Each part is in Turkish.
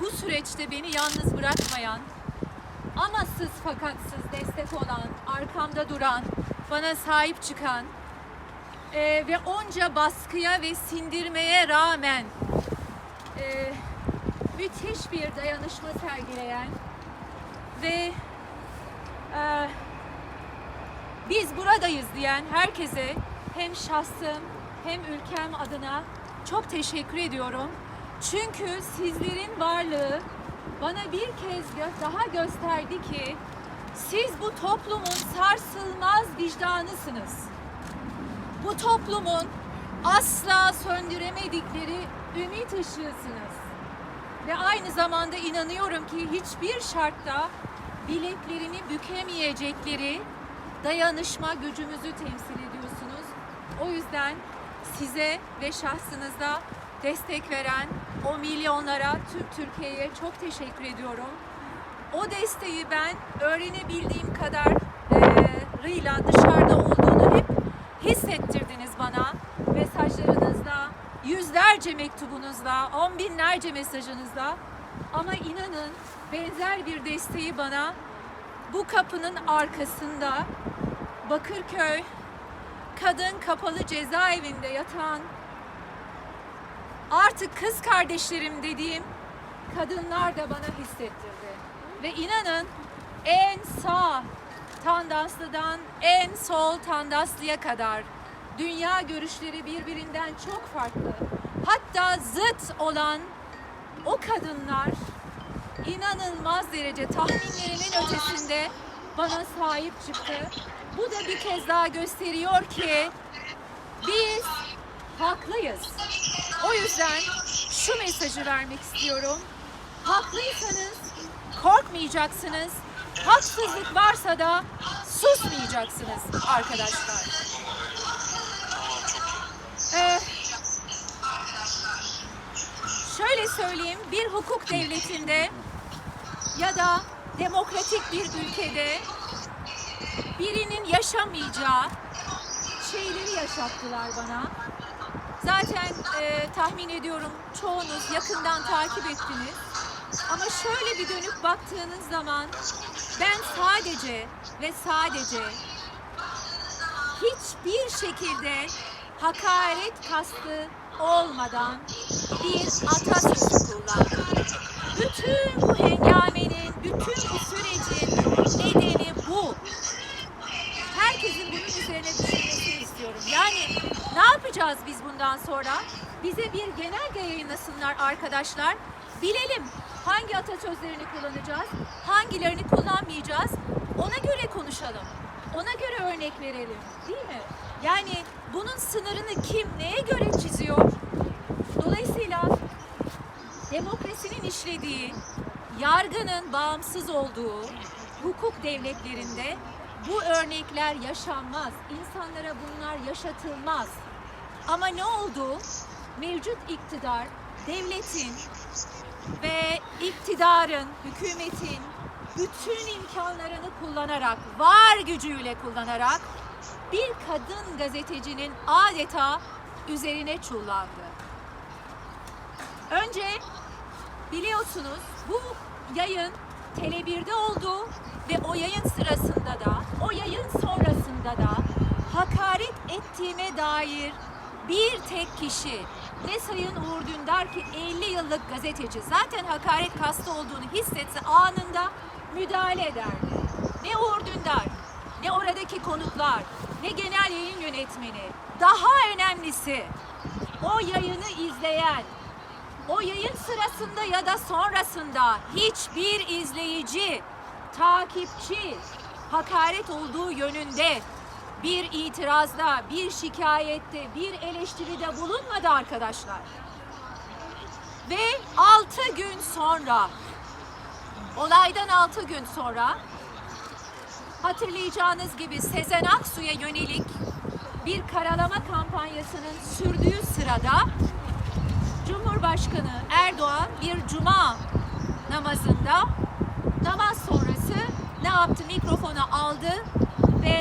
bu süreçte beni yalnız bırakmayan, amasız fakatsız destek olan, arkamda duran, bana sahip çıkan e, ve onca baskıya ve sindirmeye rağmen e, müthiş bir dayanışma sergileyen ve e, biz buradayız diyen herkese hem şahsım hem ülkem adına çok teşekkür ediyorum. Çünkü sizlerin varlığı bana bir kez gö- daha gösterdi ki siz bu toplumun sarsılmaz vicdanısınız. Bu toplumun asla söndüremedikleri ümit ışığısınız. Ve aynı zamanda inanıyorum ki hiçbir şartta bileklerini bükemeyecekleri dayanışma gücümüzü temsil ediyorsunuz. O yüzden size ve şahsınıza destek veren o milyonlara, tüm Türkiye'ye çok teşekkür ediyorum. O desteği ben öğrenebildiğim kadar rıyla dışarıda olduğunu hep hissettirdiniz bana. Mesajlarınızda, yüzlerce mektubunuzla, on binlerce mesajınızla. Ama inanın benzer bir desteği bana bu kapının arkasında Bakırköy kadın kapalı cezaevinde yatan artık kız kardeşlerim dediğim kadınlar da bana hissettirdi. Ve inanın en sağ Tandaslı'dan en sol Tandaslı'ya kadar dünya görüşleri birbirinden çok farklı. Hatta zıt olan o kadınlar inanılmaz derece tahminlerimin ötesinde bana sahip çıktı. Bu da bir kez daha gösteriyor ki biz haklıyız. O yüzden şu mesajı vermek istiyorum. Haklıysanız korkmayacaksınız. Haksızlık varsa da susmayacaksınız arkadaşlar. Ee, şöyle söyleyeyim, bir hukuk devletinde ya da demokratik bir ülkede birinin yaşamayacağı şeyleri yaşattılar bana. Zaten e, tahmin ediyorum çoğunuz yakından takip ettiniz. Ama şöyle bir dönüp baktığınız zaman ben sadece ve sadece hiçbir şekilde hakaret kastı olmadan bir atasözü kullandım. Bütün bu hengamenin, bütün bu sürecin nedeni bu. Herkesin bunun üzerine düşünmesini istiyorum. Yani ne yapacağız biz bundan sonra? Bize bir genelge yayınlasınlar arkadaşlar. Bilelim hangi atasözlerini kullanacağız, hangilerini kullanmayacağız. Ona göre konuşalım. Ona göre örnek verelim. Değil mi? Yani bunun sınırını kim neye göre çiziyor? Dolayısıyla demokrasinin işlediği, yargının bağımsız olduğu hukuk devletlerinde bu örnekler yaşanmaz. İnsanlara bunlar yaşatılmaz. Ama ne oldu? Mevcut iktidar, devletin ve iktidarın, hükümetin bütün imkanlarını kullanarak, var gücüyle kullanarak bir kadın gazetecinin adeta üzerine çullandı. Önce biliyorsunuz bu yayın Tele1'de oldu ve o yayın sırasında da, o yayın sonrasında da hakaret ettiğime dair bir tek kişi ne Sayın Uğur Dündar ki 50 yıllık gazeteci zaten hakaret kastı olduğunu hissetse anında müdahale ederdi. Ne Uğur Dündar, ne oradaki konuklar, ne genel yayın yönetmeni. Daha önemlisi o yayını izleyen, o yayın sırasında ya da sonrasında hiçbir izleyici, takipçi hakaret olduğu yönünde bir itirazda, bir şikayette, bir eleştiride bulunmadı arkadaşlar. Ve 6 gün sonra, olaydan 6 gün sonra hatırlayacağınız gibi Sezen Aksu'ya yönelik bir karalama kampanyasının sürdüğü sırada Cumhurbaşkanı Erdoğan bir cuma namazında namaz sonrası ne yaptı? Mikrofonu aldı ve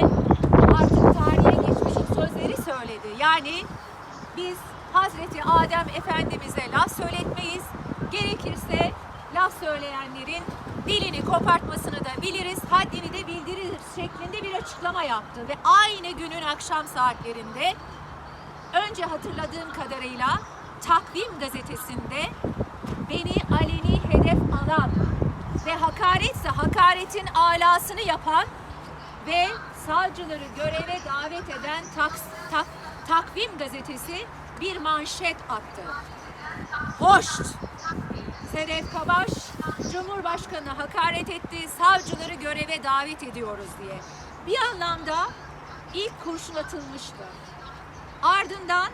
artık tarihe geçmiş sözleri söyledi. Yani biz Hazreti Adem Efendimiz'e laf söyletmeyiz. Gerekirse laf söyleyenlerin dilini kopartmasını da biliriz, haddini de bildiririz şeklinde bir açıklama yaptı. Ve aynı günün akşam saatlerinde önce hatırladığım kadarıyla Takvim gazetesinde beni aleni hedef alan ve hakaretse hakaretin alasını yapan ve savcıları göreve davet eden tak, tak, Takvim gazetesi bir manşet attı. Hoş! Sedef Kabaş Cumhurbaşkanı hakaret etti, savcıları göreve davet ediyoruz diye. Bir anlamda ilk kurşun atılmıştı. Ardından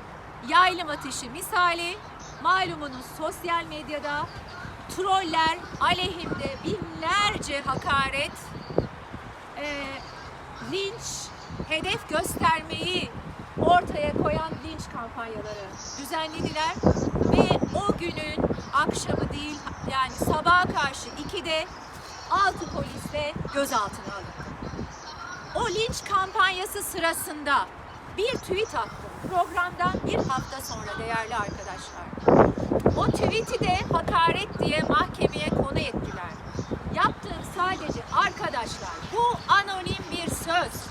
yaylım ateşi misali malumunuz sosyal medyada troller aleyhimde binlerce hakaret, e, linç, hedef göstermeyi ortaya koyan linç kampanyaları düzenlediler ve o günün akşamı değil yani sabaha karşı 2'de 6 polisle gözaltına alındı. O linç kampanyası sırasında bir tweet attım. Programdan bir hafta sonra değerli arkadaşlar. O tweet'i de hakaret diye mahkemeye konu ettiler. Yaptığım sadece arkadaşlar bu anonim bir söz.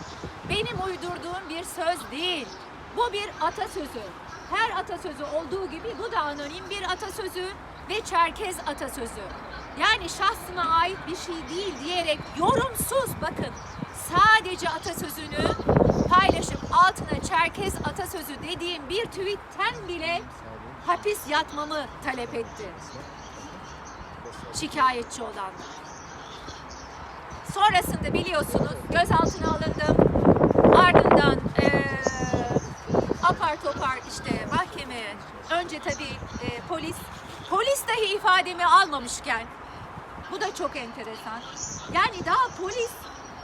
Benim uydurduğum bir söz değil. Bu bir atasözü. Her atasözü olduğu gibi bu da anonim bir atasözü ve Çerkez atasözü. Yani şahsıma ait bir şey değil diyerek yorumsuz bakın sadece atasözünü paylaşıp altına Çerkez atasözü dediğim bir tweetten bile hapis yatmamı talep etti. Şikayetçi olanlar. Sonrasında biliyorsunuz gözaltına alındım. Ardından eee apar topar işte mahkemeye önce tabii eee, polis polis dahi ifademi almamışken bu da çok enteresan. Yani daha polis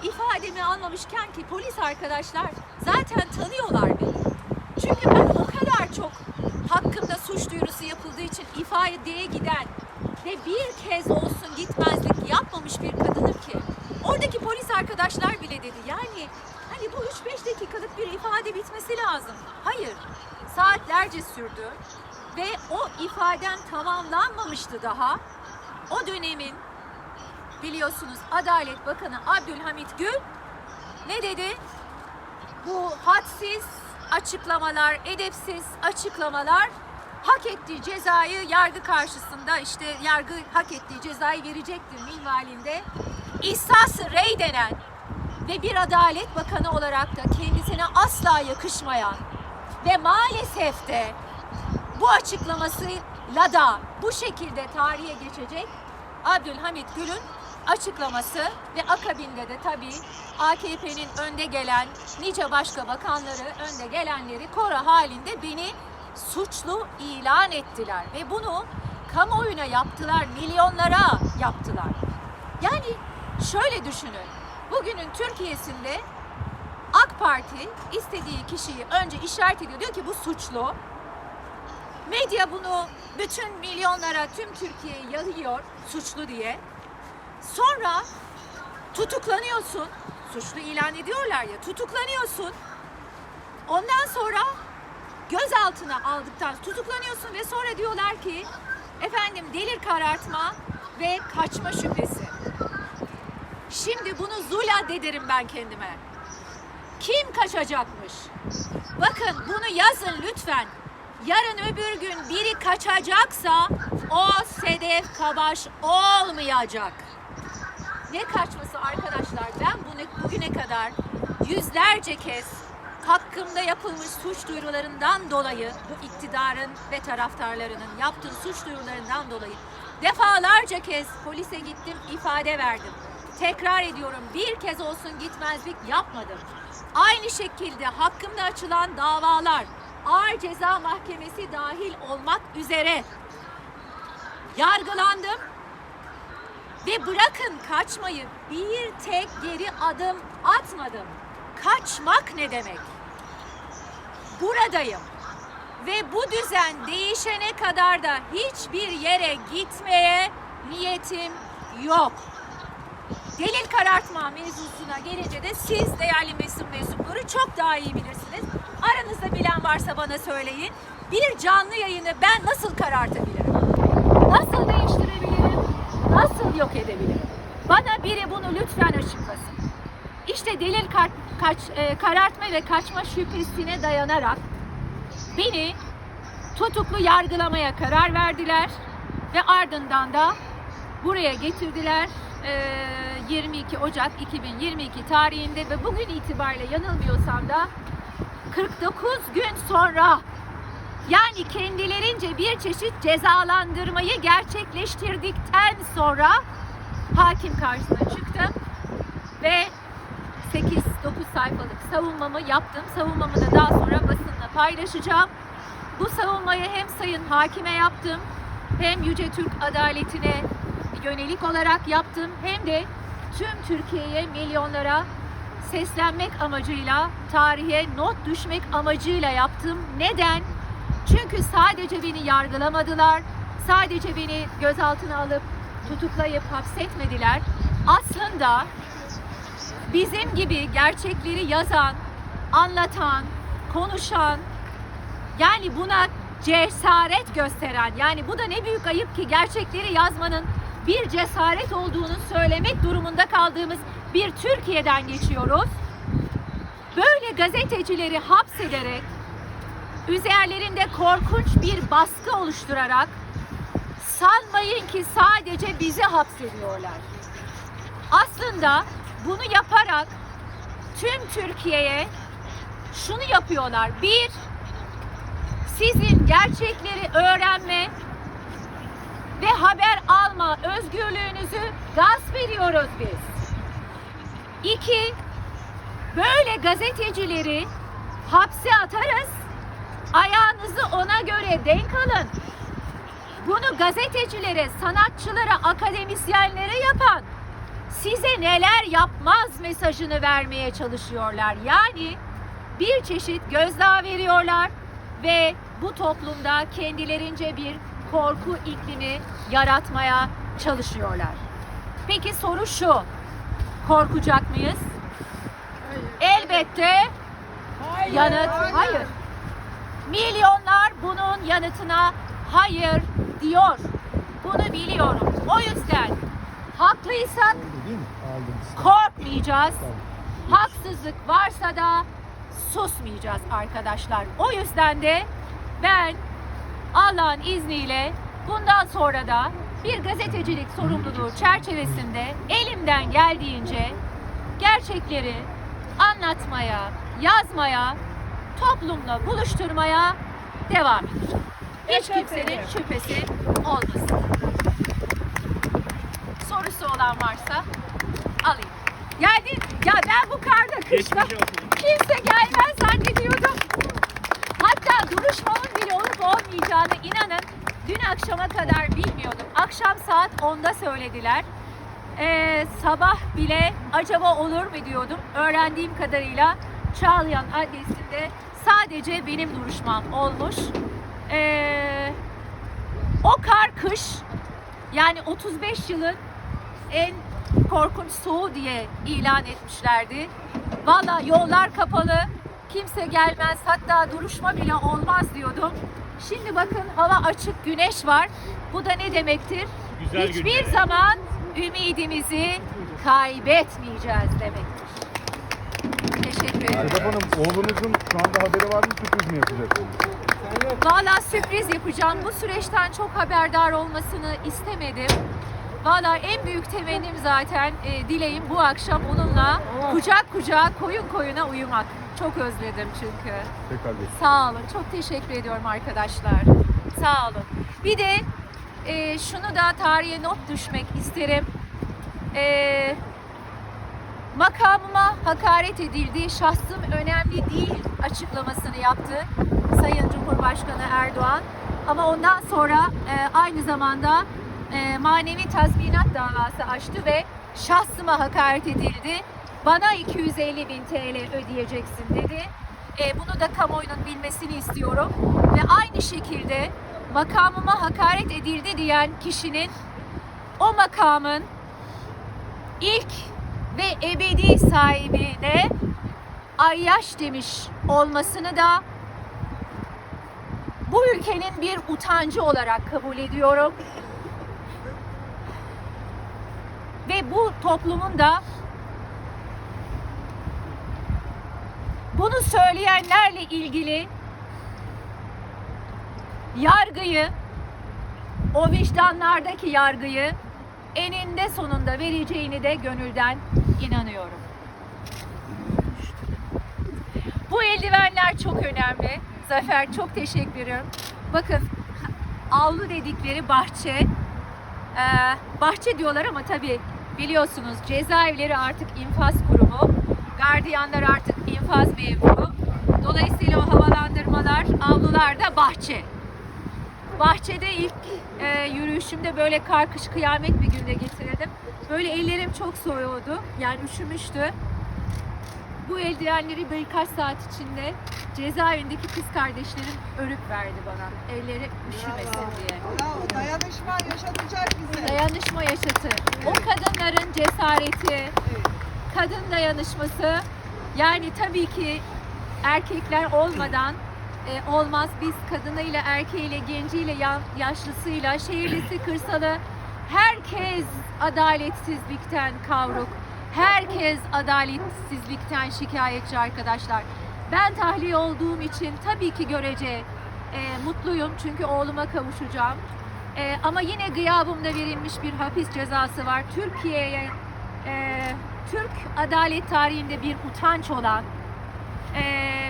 ifademi almamışken ki polis arkadaşlar zaten tanıyorlar beni. Çünkü ben o kadar çok hakkımda suç duyurusu yapıldığı için ifadeye giden ve bir kez olsun gitmezlik yapmamış bir kadınım ki oradaki polis arkadaşlar bile dedi yani hani bu 3-5 dakikalık bir ifade bitmesi lazım. Hayır saatlerce sürdü ve o ifadem tamamlanmamıştı daha. O dönemin biliyorsunuz Adalet Bakanı Abdülhamit Gül ne dedi? Bu hadsiz açıklamalar, edepsiz açıklamalar hak ettiği cezayı yargı karşısında işte yargı hak ettiği cezayı verecektir minvalinde İhsas-ı Rey denen ve bir Adalet Bakanı olarak da kendisine asla yakışmayan ve maalesef de bu açıklamasıyla da bu şekilde tarihe geçecek Abdülhamit Gül'ün açıklaması ve akabinde de tabii AKP'nin önde gelen nice başka bakanları, önde gelenleri koro halinde beni suçlu ilan ettiler ve bunu kamuoyuna yaptılar, milyonlara yaptılar. Yani şöyle düşünün. Bugünün Türkiye'sinde AK Parti istediği kişiyi önce işaret ediyor. Diyor ki bu suçlu. Medya bunu bütün milyonlara, tüm Türkiye'ye yayıyor suçlu diye. Sonra tutuklanıyorsun. Suçlu ilan ediyorlar ya. Tutuklanıyorsun. Ondan sonra gözaltına aldıktan tutuklanıyorsun ve sonra diyorlar ki efendim delil karartma ve kaçma şüphesi. Şimdi bunu zula dedirim ben kendime. Kim kaçacakmış? Bakın bunu yazın lütfen. Yarın öbür gün biri kaçacaksa o Sedef Kabaş olmayacak. Ne kaçması arkadaşlar? Ben bunu bugüne kadar yüzlerce kez hakkımda yapılmış suç duyurularından dolayı bu iktidarın ve taraftarlarının yaptığı suç duyurularından dolayı defalarca kez polise gittim ifade verdim. Tekrar ediyorum bir kez olsun gitmezlik yapmadım. Aynı şekilde hakkımda açılan davalar ağır ceza mahkemesi dahil olmak üzere yargılandım ve bırakın kaçmayı bir tek geri adım atmadım. Kaçmak ne demek? Buradayım. Ve bu düzen değişene kadar da hiçbir yere gitmeye niyetim yok. Delil karartma mevzusuna gelince de siz değerli mesul mensupları çok daha iyi bilirsiniz. Aranızda bilen varsa bana söyleyin. Bir canlı yayını ben nasıl karartabilirim? Nasıl değiştirebilirim? biri bunu lütfen açıklasın. İşte delil kar- kaç, e, karartma ve kaçma şüphesine dayanarak beni tutuklu yargılamaya karar verdiler ve ardından da buraya getirdiler. Ee, 22 Ocak 2022 tarihinde ve bugün itibariyle yanılmıyorsam da 49 gün sonra yani kendilerince bir çeşit cezalandırmayı gerçekleştirdikten sonra hakim karşısına çıktım ve 8-9 sayfalık savunmamı yaptım. Savunmamı da daha sonra basınla paylaşacağım. Bu savunmayı hem Sayın Hakime yaptım, hem Yüce Türk adaletine yönelik olarak yaptım, hem de tüm Türkiye'ye, milyonlara seslenmek amacıyla, tarihe not düşmek amacıyla yaptım. Neden? Çünkü sadece beni yargılamadılar, sadece beni gözaltına alıp tutuklayıp hapsetmediler. Aslında bizim gibi gerçekleri yazan, anlatan, konuşan, yani buna cesaret gösteren, yani bu da ne büyük ayıp ki gerçekleri yazmanın bir cesaret olduğunu söylemek durumunda kaldığımız bir Türkiye'den geçiyoruz. Böyle gazetecileri hapsederek, üzerlerinde korkunç bir baskı oluşturarak sanmayın ki sadece bizi hapsediyorlar. Aslında bunu yaparak tüm Türkiye'ye şunu yapıyorlar. Bir, sizin gerçekleri öğrenme ve haber alma özgürlüğünüzü gasp ediyoruz biz. İki, böyle gazetecileri hapse atarız. Ayağınızı ona göre denk alın. Bunu gazetecilere, sanatçılara, akademisyenlere yapan size neler yapmaz mesajını vermeye çalışıyorlar. Yani bir çeşit gözdağı veriyorlar ve bu toplumda kendilerince bir korku iklimi yaratmaya çalışıyorlar. Peki soru şu. Korkacak mıyız? Elbette yanıt hayır. Milyonlar bunun yanıtına hayır diyor. Bunu biliyorum. O yüzden haklıysak korkmayacağız. Haksızlık varsa da susmayacağız arkadaşlar. O yüzden de ben Allah'ın izniyle bundan sonra da bir gazetecilik sorumluluğu çerçevesinde elimden geldiğince gerçekleri anlatmaya, yazmaya, toplumla buluşturmaya devam edeceğim. Hiç kimsenin şüphesi olmasın. Sorusu olan varsa alayım. Yani ya ben bu karda kışta kimse gelmez zannediyordum. Hatta duruşmamın bile olup olmayacağını inanın dün akşama kadar bilmiyordum. Akşam saat 10'da söylediler. Ee, sabah bile acaba olur mu diyordum. Öğrendiğim kadarıyla Çağlayan adresinde sadece benim duruşmam olmuş. Ee, o kar kış yani 35 yılın en korkunç soğuğu diye ilan etmişlerdi. Valla yollar kapalı, kimse gelmez hatta duruşma bile olmaz diyordum. Şimdi bakın hava açık, güneş var. Bu da ne demektir? Güzel Hiçbir günler. zaman ümidimizi kaybetmeyeceğiz demektir. Sedef Hanım oğlunuzun şu anda haberi var mı sürpriz mi yapacaksınız? Valla sürpriz yapacağım. Bu süreçten çok haberdar olmasını istemedim. Valla en büyük temennim zaten e, dileğim bu akşam onunla kucak kucağa koyun koyuna uyumak. Çok özledim çünkü. Tekrar geçin. Sağ olun. Çok teşekkür ediyorum arkadaşlar. Sağ olun. Bir de e, şunu da tarihe not düşmek isterim. E, makamıma hakaret edildi. Şahsım önemli değil açıklamasını yaptı Sayın Cumhurbaşkanı Erdoğan. Ama ondan sonra e, aynı zamanda e, manevi tazminat davası açtı ve şahsıma hakaret edildi. Bana 250 bin TL ödeyeceksin dedi. E, bunu da kamuoyunun bilmesini istiyorum. Ve aynı şekilde makamıma hakaret edildi diyen kişinin o makamın ilk ve ebedi sahibine ayyaş demiş olmasını da bu ülkenin bir utancı olarak kabul ediyorum. ve bu toplumun da bunu söyleyenlerle ilgili yargıyı, o vicdanlardaki yargıyı eninde sonunda vereceğini de gönülden inanıyorum. Bu eldivenler çok önemli. Zafer çok teşekkür ederim. Bakın avlu dedikleri bahçe. Ee, bahçe diyorlar ama tabii biliyorsunuz cezaevleri artık infaz kurumu. Gardiyanlar artık infaz memuru. Dolayısıyla o havalandırmalar, avlular da bahçe. Bahçede ilk e, yürüyüşümde böyle kar kış kıyamet bir günde getirdim. Böyle ellerim çok soğuyordu. Yani üşümüştü. Bu eldivenleri birkaç saat içinde cezaevindeki kız kardeşlerim örüp verdi bana. Elleri üşümesin diye. Bravo. Dayanışma yaşatacak bizi. Dayanışma yaşatır. O kadınların cesareti, kadın dayanışması yani tabii ki erkekler olmadan e, olmaz. Biz kadınıyla, erkeğiyle, genciyle, ya- yaşlısıyla, şehirlisi, kırsalı herkes adaletsizlikten kavruk. Herkes adaletsizlikten şikayetçi arkadaşlar. Ben tahliye olduğum için tabii ki görece e, mutluyum çünkü oğluma kavuşacağım. E, ama yine gıyabımda verilmiş bir hapis cezası var. Türkiye'ye e, Türk adalet tarihinde bir utanç olan e,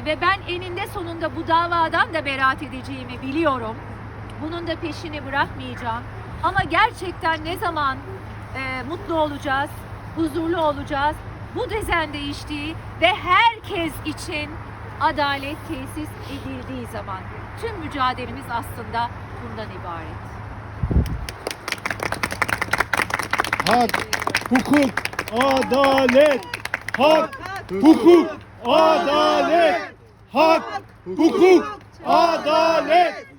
ve ben eninde sonunda bu davadan da beraat edeceğimi biliyorum. Bunun da peşini bırakmayacağım. Ama gerçekten ne zaman e, mutlu olacağız, huzurlu olacağız, bu düzen değiştiği ve herkes için adalet tesis edildiği zaman. Tüm mücadelemiz aslında bundan ibaret. Hak, hukuk, adalet. Hak, hukuk, adalet. Hak, hukuk, adalet.